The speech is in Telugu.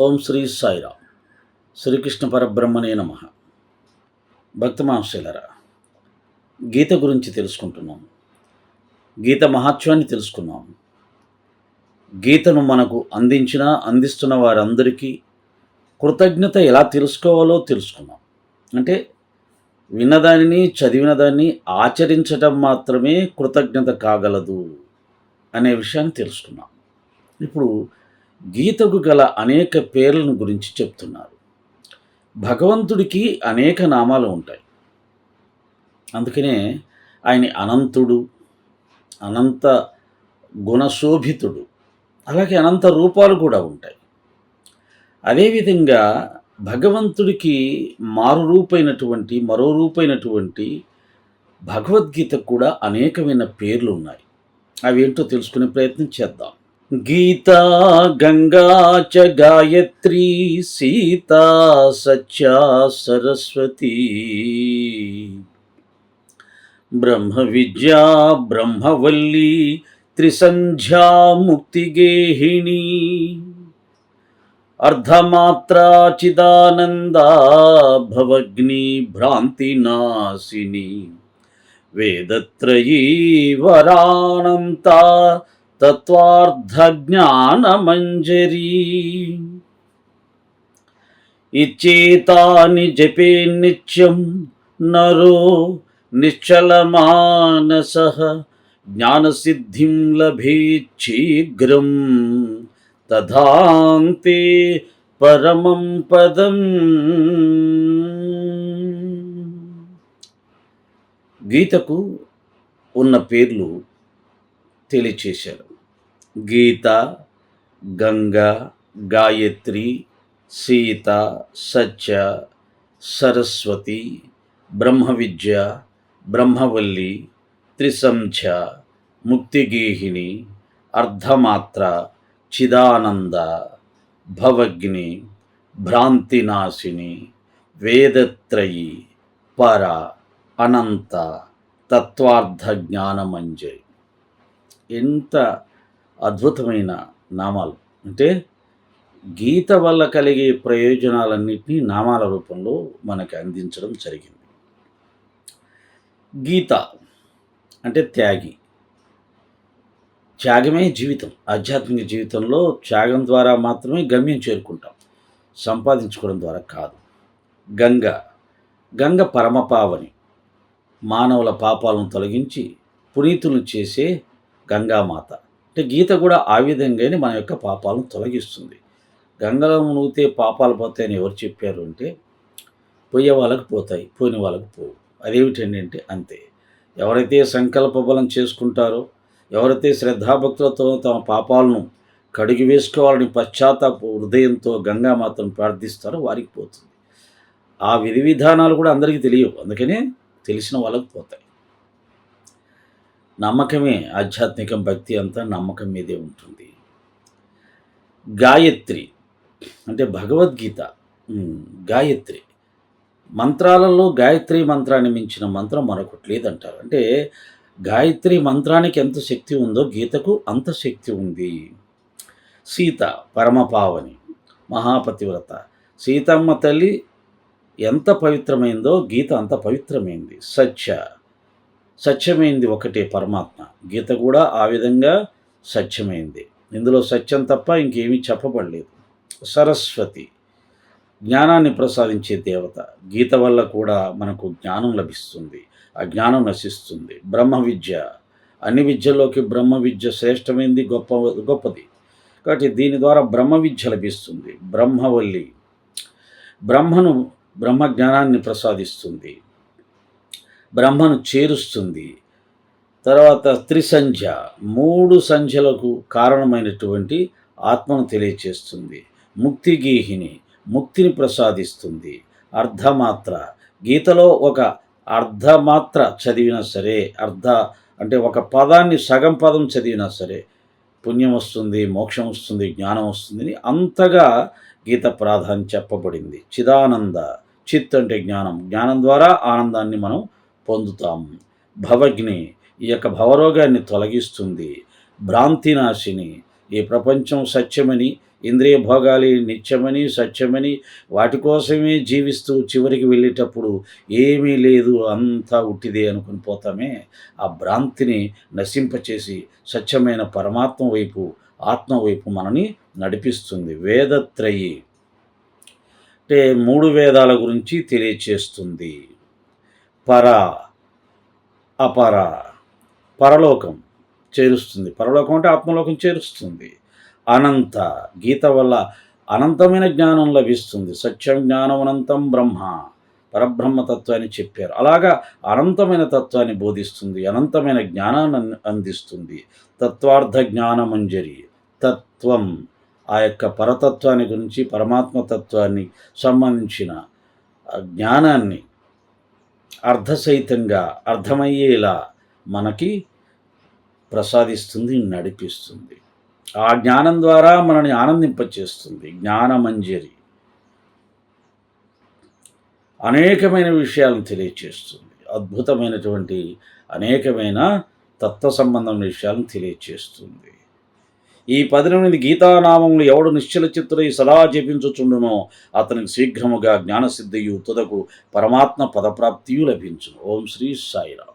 ఓం శ్రీ సాయిరామ్. శ్రీకృష్ణ పరబ్రహ్మనే నమ. భక్త మహాశైలరా గీత గురించి తెలుసుకుంటున్నాం. గీత మహాత్వాన్ని తెలుసుకున్నాం. గీతను మనకు అందించిన అందిస్తున్న వారందరికీ కృతజ్ఞత ఎలా తెలుసుకోవాలో తెలుసుకున్నాం. అంటే విన్నదానిని చదివిన దాన్ని ఆచరించటం మాత్రమే కృతజ్ఞత కాగలదు అనే విషయాన్ని తెలుసుకున్నాం. ఇప్పుడు గీతకు గల అనేక పేర్లను గురించి చెప్తున్నారు. భగవంతుడికి అనేక నామాలు ఉంటాయి. అందుకనే ఆయన అనంతుడు అనంత గుణశోభితుడు అలాగే అనంత రూపాలు కూడా ఉంటాయి. అదేవిధంగా భగవంతుడికి మారు రూపైనటువంటి మరో రూపైనటువంటి భగవద్గీతకు కూడా అనేకమైన పేర్లు ఉన్నాయి. అవి ఏంటో తెలుసుకునే ప్రయత్నం చేద్దాం. గీతా గంగా చ గాయత్రీ సీతా సత్యా సరస్వతీ. బ్రహ్మ విద్యా బ్రహ్మవల్లి త్రిసంధ్యా ముక్తిగేహిణి అర్ధమాత్రా చిదానందా భవగ్ని భ్రాంతినాశిని వేదత్రయీ వరానంతా తత్వార్థజ్ఞానమంజరీ ఇచ్చేతాని జపే నిత్యం నరో నిశ్చలమానస జ్ఞానసిద్ధిం లభేచ్ఛీఘ్రం తథాంతే పరమం పదం గీతకు ఉన్న పేర్లు తెలియచేశారు. గీత గంగ గాయత్రి సీత సత్య సరస్వతి బ్రహ్మ విద్య బ్రహ్మవల్లి త్రిసంధ్య ముక్తిగీహిని అర్ధమాత్ర చిదానంద భవగ్ని భ్రాంతినాశిని వేదత్రయి పర అనంత తత్వార్థ జ్ఞానమంజరి ఎంత అద్భుతమైన నామాలు. అంటే గీత వల్ల కలిగే ప్రయోజనాలన్నింటినీ నామాల రూపంలో మనకి అందించడం జరిగింది. గీత అంటే త్యాగి. త్యాగమే జీవితం. ఆధ్యాత్మిక జీవితంలో త్యాగం ద్వారా మాత్రమే గమ్యం చేరుకుంటాం. సంపాదించుకోవడం ద్వారా కాదు. గంగ. గంగ పరమపావని. మానవుల పాపాలను తొలగించి పునీతులను చేసే గంగామాత. అంటే గీత కూడా ఆ విధంగానే మన యొక్క పాపాలను తొలగిస్తుంది. గంగలో మునిగితే పాపాలు పోతాయని ఎవరు చెప్పారు అంటే పోయే వాళ్ళకి పోతాయి పోయిన వాళ్ళకి పోవు. అదేమిటండి అంటే అంతే. ఎవరైతే సంకల్ప బలం చేసుకుంటారో ఎవరైతే శ్రద్ధాభక్తులతో తమ పాపాలను కడిగి వేసుకోవాలని పశ్చాత్తాప హృదయంతో గంగామాతను ప్రార్థిస్తారో వారికి పోతుంది. ఆ విధి విధానాలు కూడా అందరికీ తెలియవు. అందుకనే తెలిసిన వాళ్ళకి పోతాయి. నమ్మకమే ఆధ్యాత్మికం భక్తి అంతా నమ్మకం మీదే ఉంటుంది. గాయత్రి అంటే భగవద్గీత. గాయత్రి. మంత్రాలలో గాయత్రి మంత్రాన్ని మించిన మంత్రం మరొకటి లేదంటారు. అంటే గాయత్రి మంత్రానికి ఎంత శక్తి ఉందో గీతకు అంత శక్తి ఉంది. సీత పరమపావని మహాపతివ్రత. సీతమ్మ తల్లి ఎంత పవిత్రమైందో గీత అంత పవిత్రమైంది. సత్య. సత్యమైంది ఒకటే పరమాత్మ. గీత కూడా ఆ విధంగా సత్యమైంది. ఇందులో సత్యం తప్ప ఇంకేమీ చెప్పబడలేదు. సరస్వతి జ్ఞానాన్ని ప్రసాదించే దేవత. గీత వల్ల కూడా మనకు జ్ఞానం లభిస్తుంది. ఆ జ్ఞానం నశిస్తుంది. బ్రహ్మ విద్య. అన్ని విద్యల్లోకి బ్రహ్మ విద్య శ్రేష్టమైంది గొప్ప గొప్పది. కాబట్టి దీని ద్వారా బ్రహ్మ విద్య లభిస్తుంది. బ్రహ్మవల్లి. బ్రహ్మను బ్రహ్మ జ్ఞానాన్ని ప్రసాదిస్తుంది. బ్రహ్మను చేరుస్తుంది. తర్వాత త్రిసంధ్య మూడు సంధ్యలకు కారణమైనటువంటి ఆత్మను తెలియచేస్తుంది. ముక్తిగీహిని ముక్తిని ప్రసాదిస్తుంది. అర్ధమాత్ర గీతలో ఒక అర్ధమాత్ర చదివినా సరే అర్ధ అంటే ఒక పదాన్ని సగం పదం చదివినా సరే పుణ్యం వస్తుంది మోక్షం వస్తుంది జ్ఞానం వస్తుంది అంతగా గీత ప్రాధాన్యం చెప్పబడింది. చిదానంద చిత్ అంటే జ్ఞానం. జ్ఞానం ద్వారా ఆనందాన్ని మనం పొందుతాం. భవగ్ని ఈ యొక్క భవరోగాన్ని తొలగిస్తుంది. భ్రాంతినాశిని ఈ ప్రపంచం సత్యమని ఇంద్రియ భోగాలు నిత్యమని సత్యమని వాటి కోసమే జీవిస్తూ చివరికి వెళ్ళేటప్పుడు ఏమీ లేదు అంతా ఉట్టిదే అనుకుని పోతామే. ఆ భ్రాంతిని నశింపచేసి సత్యమైన పరమాత్మ వైపు ఆత్మ వైపు మనని నడిపిస్తుంది. వేదత్రయి. అంటే మూడు వేదాల గురించి తెలియచేస్తుంది. పర అపర పరలోకం చేరుస్తుంది. పరలోకం అంటే ఆత్మలోకం చేరుస్తుంది. అనంత గీత వల్ల అనంతమైన జ్ఞానం లభిస్తుంది. సత్యం జ్ఞానం అనంతం బ్రహ్మ పరబ్రహ్మ తత్వాన్ని చెప్పారు. అలాగా అనంతమైన తత్వాన్ని బోధిస్తుంది అనంతమైన జ్ఞానాన్ని అందిస్తుంది. తత్వార్థ జ్ఞానమంజరి తత్వం ఆ యొక్క పరతత్వాన్ని గురించి పరమాత్మ తత్వాన్ని సంబంధించిన జ్ఞానాన్ని అర్ధసహితంగా అర్థమయ్యేలా మనకి ప్రసాదిస్తుంది నడిపిస్తుంది. ఆ జ్ఞానం ద్వారా మనని ఆనందింపచేస్తుంది. జ్ఞానమంజరి. అనేకమైన విషయాలను తెలియచేస్తుంది. అద్భుతమైనటువంటి అనేకమైన తత్వ సంబంధమైన విషయాలను తెలియచేస్తుంది. ఈ పద్దెనిమిది గీతానామములు ఎవడు నిశ్చల చిత్తుడై సదా జపించుచుండునో అతనికి శీఘ్రముగా జ్ఞానసిద్ధియు తుదకు పరమాత్మ పదప్రాప్తియు లభించును. ఓం శ్రీ సాయిరామ్.